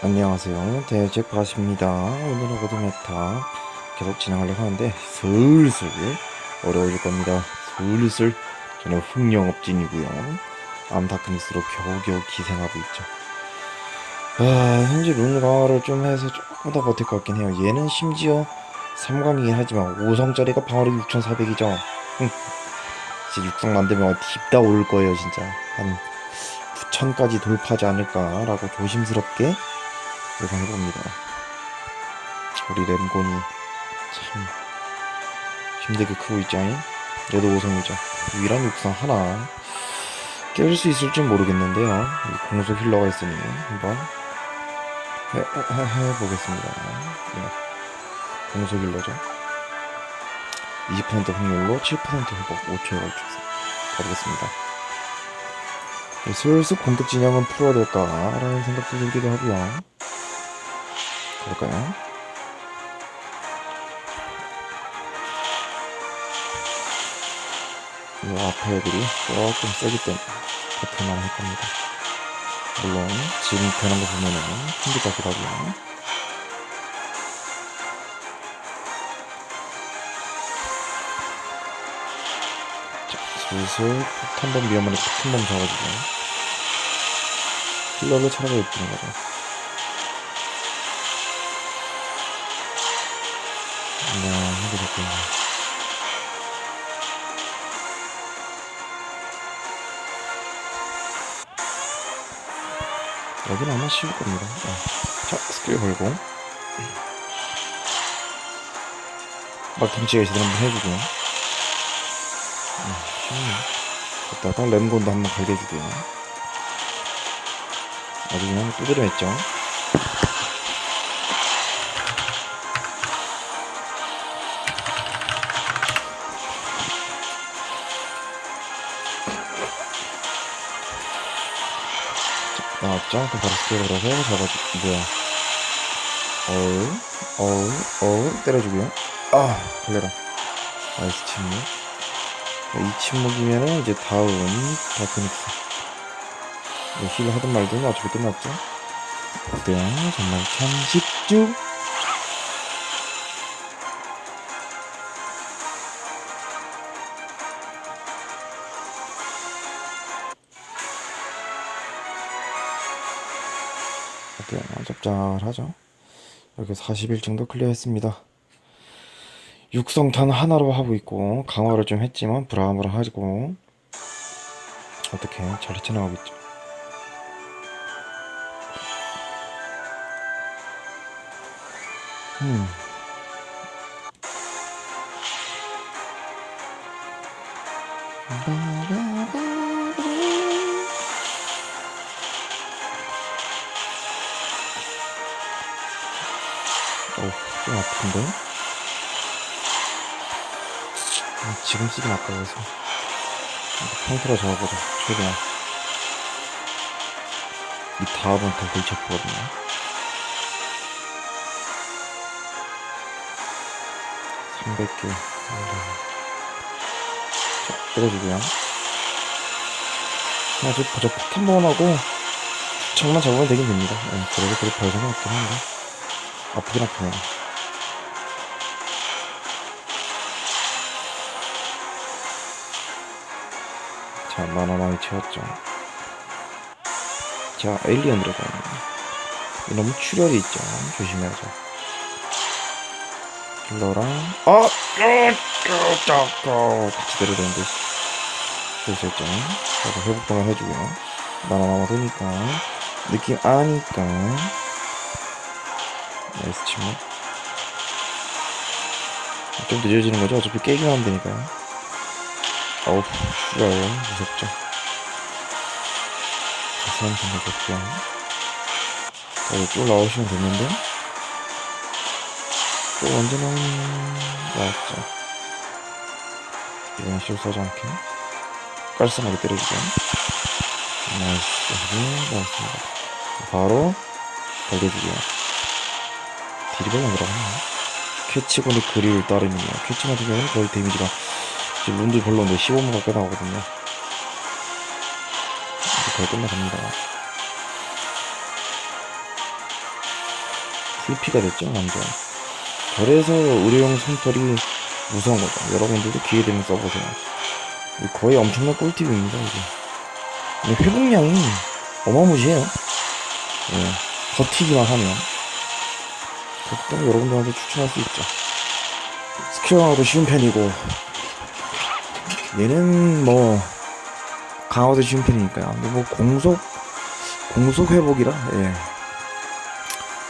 안녕하세요. 대잭바십니다. 오늘은 고등메타 계속 진행하려고 하는데 슬슬 어려워질 겁니다. 슬슬 저는 흑영업진이고요. 암다크니스로 겨우겨우 기생하고 있죠. 아, 현재 룬 강화를 좀 해서 조금 더 버틸 것 같긴 해요. 얘는 심지어 3강이긴 하지만 5성짜리가 방어력 6400이죠. 진짜 6성 만들면 딥다 오를 거예요, 진짜. 한 9천까지 돌파하지 않을까라고 조심스럽게 예상해봅니다. 우리 램곤이 참 힘들게 크고 있자니 얘도 5성이죠. 유일한 육성 하나 깰수 있을지 모르겠는데요. 이 공속 힐러가 있으니 한번 해, 해, 해, 해 보겠습니다. 네. 공속 힐러죠. 20% 확률로 7% 회복 5초에 걸쳐서 가보겠습니다. 네, 슬슬 공격 진영은 풀어야 될까라는 생각도 들기도 하고요. 가볼까요? 이 앞에 애들이 조금 세기 때문에 버틸만 할 겁니다. 물론 지금 되는 거 보면은 힘들 것 같기도 하고요. 자, 슬슬 폭탄범 위험하니 폭탄범 잡아주고 힐러를 차라리 예쁘는 거죠. 네, 힘들었군요. 여기는 아마 쉬울 겁니다. 어. 자, 스킬 걸고. 막 덩치가 제대로 한번 해주고요. 음, 쉽네. 그다가 램곤도 한번 갈겨주고요. 아주 그냥 두드려 했죠. 나왔죠? 그럼 바로 스킬 걸어서 잡아주, 뭐야. 어우, 어우, 어우, 때려주고요. 아, 걸려라. 나이스 침묵. 자, 이 침묵이면은 이제 다음 다크닉스. 뭐힐 하든 말든 어차피 끝났죠? 어때요? 정말 참 쉽죠? 어때요? 짭짤하죠? 이렇게 40일 정도 클리어했습니다. 육성탄 하나로 하고 있고 강화를 좀 했지만 브라움을 하고 어떻게 잘 헤쳐나가고 있죠. 음. 좀 아픈데? 아, 지금 쓰긴 아까워서. 평타로 잡아보자. 최대한. 이 다음은 더 골치 아프거든요. 300개. 자 때려주고요. 아주 저 폭탄 번하고 정만 잡으면 되긴 됩니다. 네, 그래도 그렇게 별 생각 없긴 한데. 아프긴 아프네요 자, 만화 많이 채웠죠. 자, 에일리언 들어가요. 너무 출혈이 있죠. 조심해야죠. 킬러랑, 아! 같이 때려야 되는데. 실수했죠. 그래서 회복 동안 해주고요. 만화 남아도니까. 느낌 아니까. 나이스 침묵. 좀 늦어지는 거죠. 어차피 깨기만 하면 되니까요. 어우, 출혈 무섭죠. 자세한 생각 없죠. 어, 쭉 나오시면 됐는데, 또 언제 나오니? 나왔죠. 이번엔 실수하지 않게 깔끔하게 때려주죠. 나이스, 네, 나왔습니다. 바로 달려주고요. 딜이 별로 안 들어가네요. 캐치곤의 그리를 따르면요. 캐치 같은 경우는 거의 데미지가 지금 룬도 별로 인데 15분 가까이 나오거든요. 이제 거의 끝나갑니다. 불피가 됐죠 완전. 그래서 의료용 솜털이 무서운 거죠. 여러분들도 기회 되면 써보세요. 거의 엄청난 꿀팁입니다 이게. 회복량이 어마무시해요. 예, 버티기만 하면. 그렇기 때문에 여러분들한테 추천할 수 있죠. 스킬 강화도 쉬운 편이고 얘는 뭐 강화도 쉬운 편이니까요 근데 뭐 공속 공속 회복이라 예.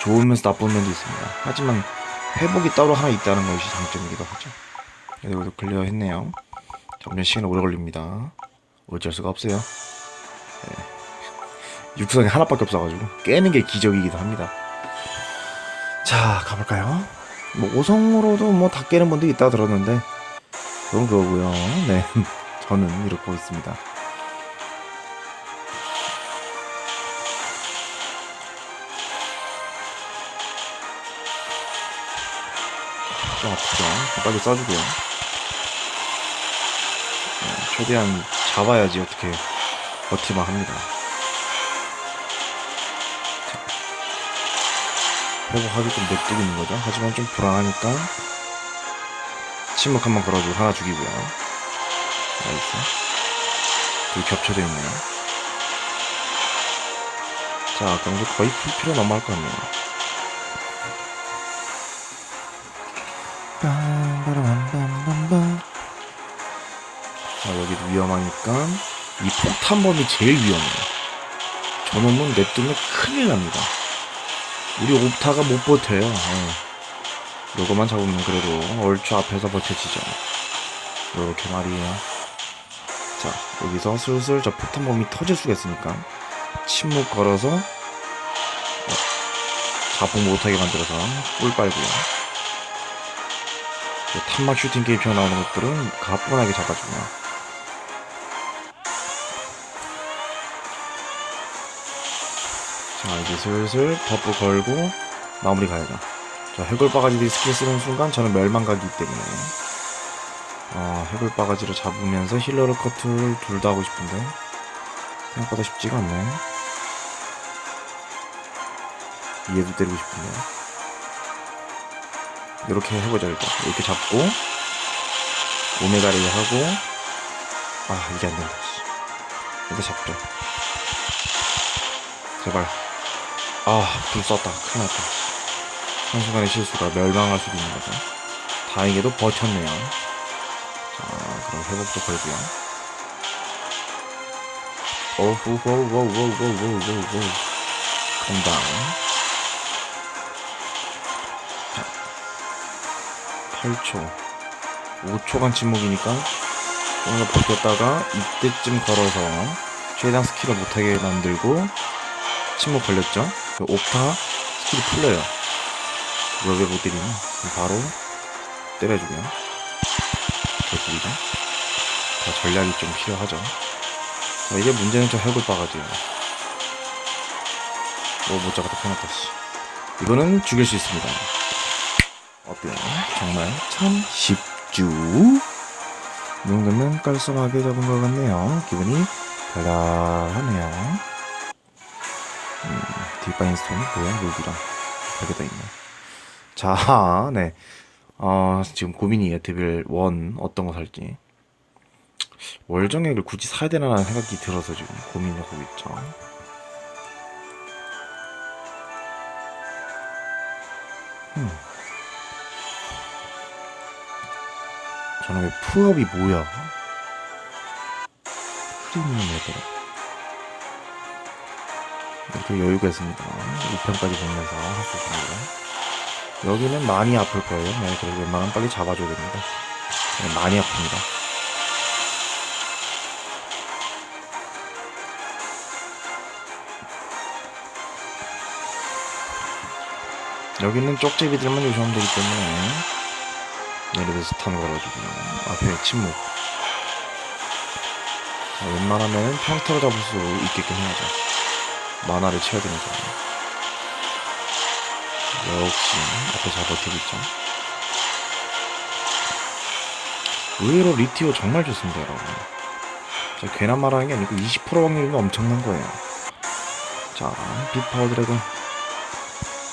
좋으면서 나쁜 면도 있습니다. 하지만 회복이 따로 하나 있다는 것이 장점이기도 하죠. 여기도 클리어 했네요. 점점 시간이 오래 걸립니다. 어쩔 수가 없어요. 예. 육성이 하나밖에 없어가지고 깨는 게 기적이기도 합니다. 자 가볼까요? 뭐 5성으로도 뭐 다 깨는 분도 있다 들었는데 그건 그거고요. 네, 저는 이렇게 있습니다. 좀 아프죠. 빨리 써주고요. 네, 최대한 잡아야지 어떻게 버티만 합니다. 자, 회복하기 좀 냅두고 있는 거죠. 하지만 좀 불안하니까 침묵 한번 걸어주고 하나 죽이고요. 나이스. 둘 겹쳐져 있네요. 자, 이제 거의 풀 필요 너무 할것 같네요. 자 여기도 위험하니까 이 폭탄범이 제일 위험해요 저놈은 냅두면 큰일 납니다 우리 옵타가 못 버텨요 어. 요거만 잡으면 그래도 얼추 앞에서 버텨지죠 요렇게 말이에요 자 여기서 슬슬 저 폭탄범이 터질 수가 있으니까 침묵 걸어서 어, 자폭 못하게 만들어서 꿀 빨고요 그 탄막 슈팅 게임처럼 나오는 것들은 가뿐하게 잡아주고요. 자, 이제 슬슬 버프 걸고 마무리 가야죠. 자, 해골 바가지들이 스킬 쓰는 순간 저는 멸망가기 때문에. 아, 해골 바가지를 잡으면서 힐러를 커트를 둘 다 하고 싶은데 생각보다 쉽지가 않네. 얘도 때리고 싶은데. 이렇게 해보자 일단 이렇게 잡고 오메가를 하고 아 이게 안 된다 일단 잡자. 제발. 아불 썼다. 큰일 났다 한순간의 실수가 멸망할 수도 있는 거죠. 다행히도 버텼네요. 자 그럼 회복도 걸고요. 오후호우호우호우호우호우 컴다운 8초. 5초간 침묵이니까 좀더 버텼다가 이때쯤 걸어서 최대한 스킬을 못하게 만들고 침묵 걸렸죠? 그 옥타 스킬이 풀려요 이걸 왜 못 때리냐 바로 때려주고요 개꿀이죠 다 전략이 좀 필요하죠 자, 이제 문제는 저 해골 바가지예요 뭐못 큰일 났다 씨 이거는 죽일 수 있습니다 어때요? 정말 참 쉽죠? 이 정도면 깔끔하게 잡은 것 같네요. 기분이 달달하네요. 음, 뒷바인 스톤이 뭐야? 여기랑 벽에다 있네. 자, 네. 어, 지금 고민이에요. 데빌 1 어떤 거 살지. 월정액을 굳이 사야 되나 라는 생각이 들어서 지금 고민하고 있죠. 음. 저놈의 푸업이 뭐야? 프리미엄 레벨. 이렇게 여유가 있습니다. 2편까지 보면서 할수 있습니다. 여기는 많이 아플 거예요. 네, 그래서 웬만하면 빨리 잡아줘야 됩니다. 네, 많이 아픕니다. 여기는 쪽제비들만 요시하면 되기 때문에 예를 들어서 탄 걸어주고 앞에 침묵 자, 웬만하면 평타로 잡을 수 있게끔 해야죠 만화를 채워야 되니까 역시 앞에 잘 버티고 있죠? 의외로 리티오 정말 좋습니다 여러분. 자, 괜한 말하는 게 아니고 20% 확률이 엄청난 거예요. 자 빅파워 드래곤.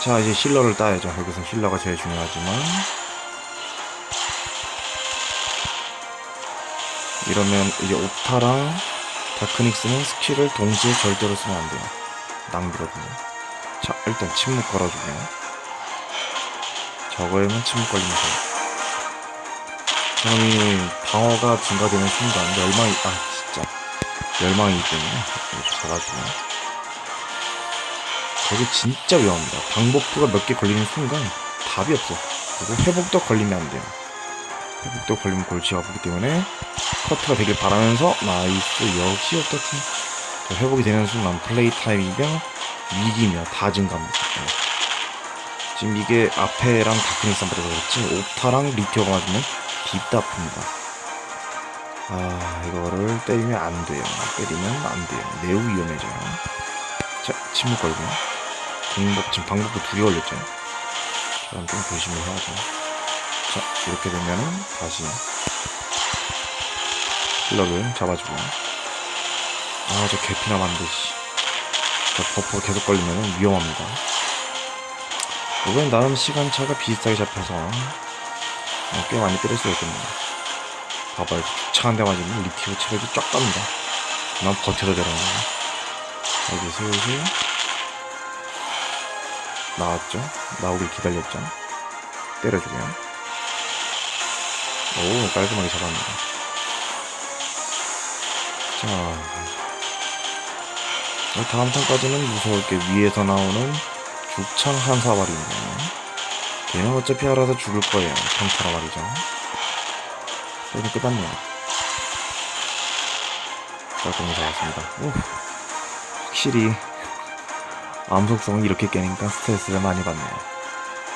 자자 이제 힐러를 따야죠. 여기서 힐러가 제일 중요하지만. 이러면 이제 옵타랑 다크닉스는 스킬을 동시에 절대로 쓰면 안 돼요. 낭비거든요. 자 일단 침묵 걸어주고요 저거에만 침묵 걸리면 돼요 그럼이 방어가 증가되는 순간 열망이 아 진짜 열망이기 때문에 잡아주고요 저게 진짜 위험합니다. 방법프가 몇 개 걸리는 순간 답이 없어. 그리고 회복도 걸리면 안 돼요. 회복도 걸리면 골치가 아프기 때문에 커트가 되길 바라면서 나이스 역시 어떻든 회복이 되는 순간 플레이 타임이며 위기며 다 증가합니다. 네. 지금 이게 앞에랑 다크니스 한번 그렇지 옵타랑 리티어가 맞으면 딥다 아픕니다. 아 이거를 때리면 안 돼요. 때리면 안 돼요. 매우 위험해져요. 자 침묵 걸고요. 공복 지금 방법도 두개 걸렸죠. 그럼 좀 조심을 해야죠. 자 이렇게 되면은 다시 힐러를 잡아주고 아 저 개피나 만드시 저 버퍼 계속 걸리면 위험합니다. 이번엔 나름 시간차가 비슷하게 잡혀서 어, 꽤 많이 때릴 수가 있겠네요. 봐봐요. 축차한 대 맞으면 리티브 체력이 쫙 갑니다. 그만 버텨도 되는 거예요. 여기 슬슬 나왔죠? 나오길 기다렸죠? 때려주고요. 오, 깔끔하게 잡았습니다. 자, 다음 턴까지는 무서울 게 위에서 나오는 죽창 한사발입니다. 걔는 어차피 알아서 죽을 거예요. 평타라 말이죠. 여기 끝났네요. 깔끔하게 잡았습니다. 오, 확실히 암속성을 이렇게 깨니까 스트레스를 많이 받네요.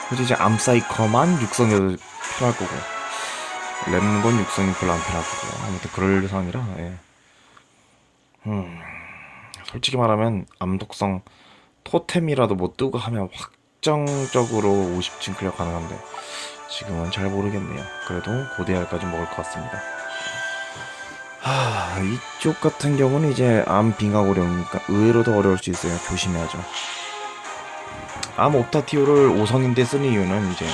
굳이 이제 암사이커만 육성에도 필요할 거고 랩건 육성이 별로 안 필요할 거고 아무튼 그럴 상황이라 예. 음, 솔직히 말하면 암독성 토템이라도 못 뜨고 하면 확정적으로 50층 클리어 가능한데 지금은 잘 모르겠네요. 그래도 고대알까지 먹을 것 같습니다. 하, 이쪽 같은 경우는 이제 암 빙하고령이니까 의외로 더 어려울 수 있어요. 조심해야죠. 암 옵타티오를 5성인데 쓰는 이유는 이제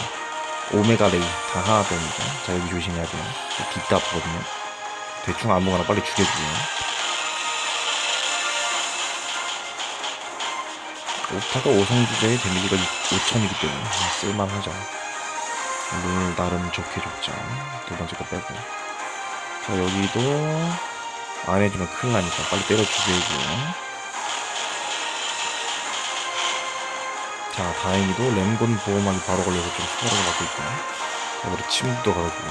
오메가 레이 다 하나 되니까 자 여기 조심해야 돼요. 뒷다 아프거든요. 대충 아무거나 빨리 죽여주고요. 옵타가 5성 주제의 데미지가 5천이기 때문에 쓸만하죠. 물 나름 좋게 줬죠. 두 번째 거 빼고. 자 여기도 안 해주면 큰일 나니까 빨리 때려 죽여주고요 자 다행히도 램곤 보호막이 바로 걸려서 좀 수월하게 맞고 있고요 자 우리 침묵도 걸어주고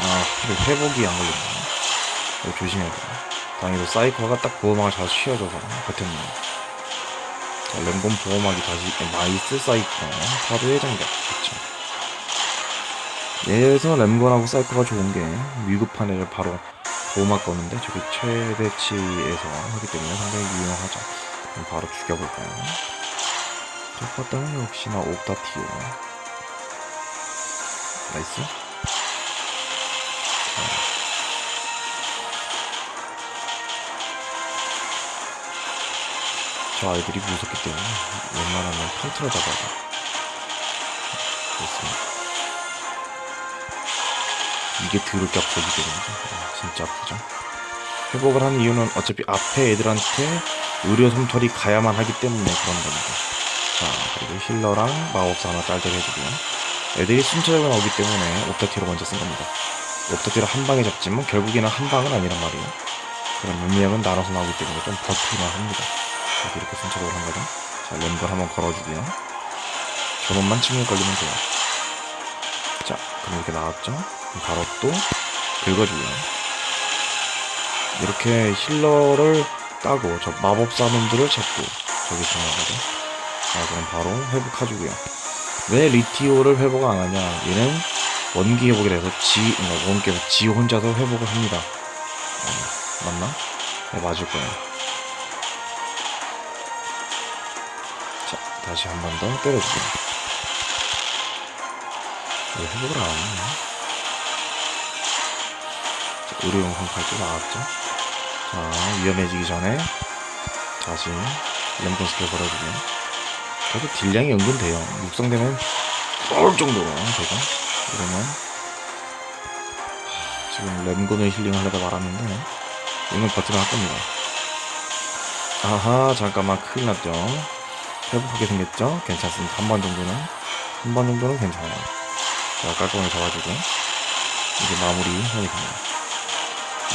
아 회복이 안 걸렸네 조심해야 돼요 다행히도 사이커가 딱 보호막을 잘 씌워줘서 버텼네요 자 램곤 보호막이 다시 나이스 사이커 파도의 장벽 그쵸 얘에서 램건하고 사이코가 좋은 게 위급한 애를 바로 보호막 거는데 저기 최대치에서 하기 때문에 상당히 유용하죠. 그럼 바로 죽여볼까요? 첫 번째는 역시나 옵다티오. 나이스. 저 아이들이 무섭기 때문에 웬만하면 컨트롤 잡아야 돼. 좋습니다. 이게 드럽게 아프기 때문에 진짜 아프죠? 회복을 하는 이유는 어차피 앞에 애들한테 의료 솜털이 가야만 하기 때문에 그런 겁니다. 자 그리고 힐러랑 마법사 하나 짤짤 해주고요. 애들이 순차적으로 나오기 때문에 옵타티로 먼저 쓴 겁니다. 옵타티를 한 방에 잡지만 결국에는 한 방은 아니란 말이에요. 그럼 문명은 나눠서 나오기 때문에 좀 버티기만 합니다 자, 이렇게 순차적으로 한 거죠 자 램걸 한번 걸어주고요 저놈만 침을 걸리면 돼요 자 그럼 이렇게 나왔죠 바로 또 긁어주고요. 이렇게 힐러를 따고 저 마법사 놈들을 잡고 저기 중요하거든. 자 그럼 바로 회복해주고요. 왜 리티오를 회복 안 하냐? 얘는 원기 회복이라 해서 지, 그러니까 원기에서 지 혼자서 회복을 합니다. 어, 맞나? 네, 맞을 거예요. 다시 한 번 더 때려주고요. 왜 회복을 안 하냐? 의료용품 갈줄 나왔죠? 자, 위험해지기 전에 다시 램건 스킬 걸어주고 그래서 딜량이 은근 돼요 육성되면 쏠 정도로 되죠 이러면 지금 램건을 힐링하려다 말았는데 이건 버티면 할 겁니다 아하 잠깐만 큰일 났죠 회복하게 생겼죠? 괜찮습니다. 한 번 정도는 한 번 정도는 괜찮아요. 자 깔끔하게 잡아주고 이제 마무리 해야 됩니다.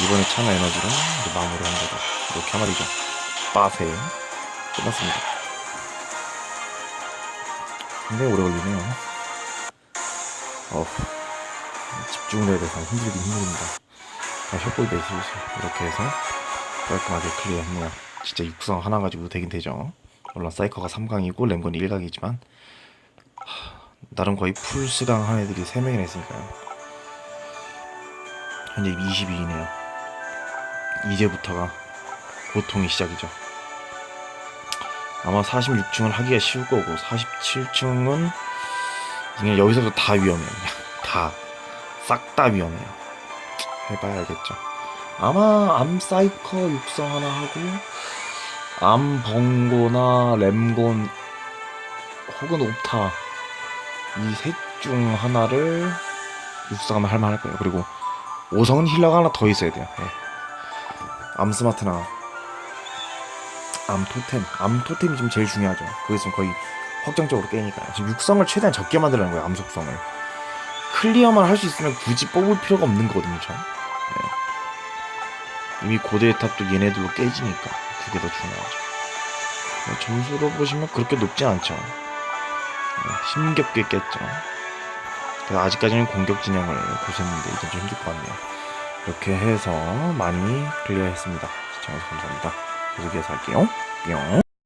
이번에 차나 에너지로 이제 마무리 한 거죠 이렇게 한 마디죠. 빠세. 끝났습니다. 굉장히 오래 걸리네요. 어 해야 돼서 힘들긴 힘듭니다. 아, 혀골 매실 이렇게 해서 깔끔하게 클리어했네요. 진짜 육성 하나 가지고 되긴 되죠 물론 사이커가 3강이고 램건이 1강이지만 나름 거의 풀스강 한 애들이 3명이나 있으니까요. 현재 22이네요. 이제부터가 고통의 시작이죠. 아마 46층을 하기가 쉬울 거고 47층은 그냥 여기서부터 다 위험해요. 다 싹 다 위험해요. 해봐야 알겠죠. 아마 암사이커 육성 하나 하고 암벙고나 램곤 혹은 옵타 이 셋 중 하나를 육성하면 할만할 거예요 그리고 5성은 힐러가 하나 더 있어야 돼요 예. 암스마트나 암토템 암토템이 지금 제일 중요하죠 그게 지금 거의 확정적으로 깨니까요 지금 육성을 최대한 적게 만들라는 거예요 암속성을 클리어만 할 수 있으면 굳이 뽑을 필요가 없는 거거든요 저. 예. 이미 고대 탑도 얘네들로 깨지니까 그게 더 중요하죠. 네, 점수로 보시면 그렇게 높진 않죠. 네, 힘겹게 깼죠. 아직까지는 공격 진영을 고수했는데 이제 좀 힘들 것 같네요. 이렇게 해서 많이 클리어했습니다. 시청해주셔서 감사합니다. 계속해서 할게요. 뿅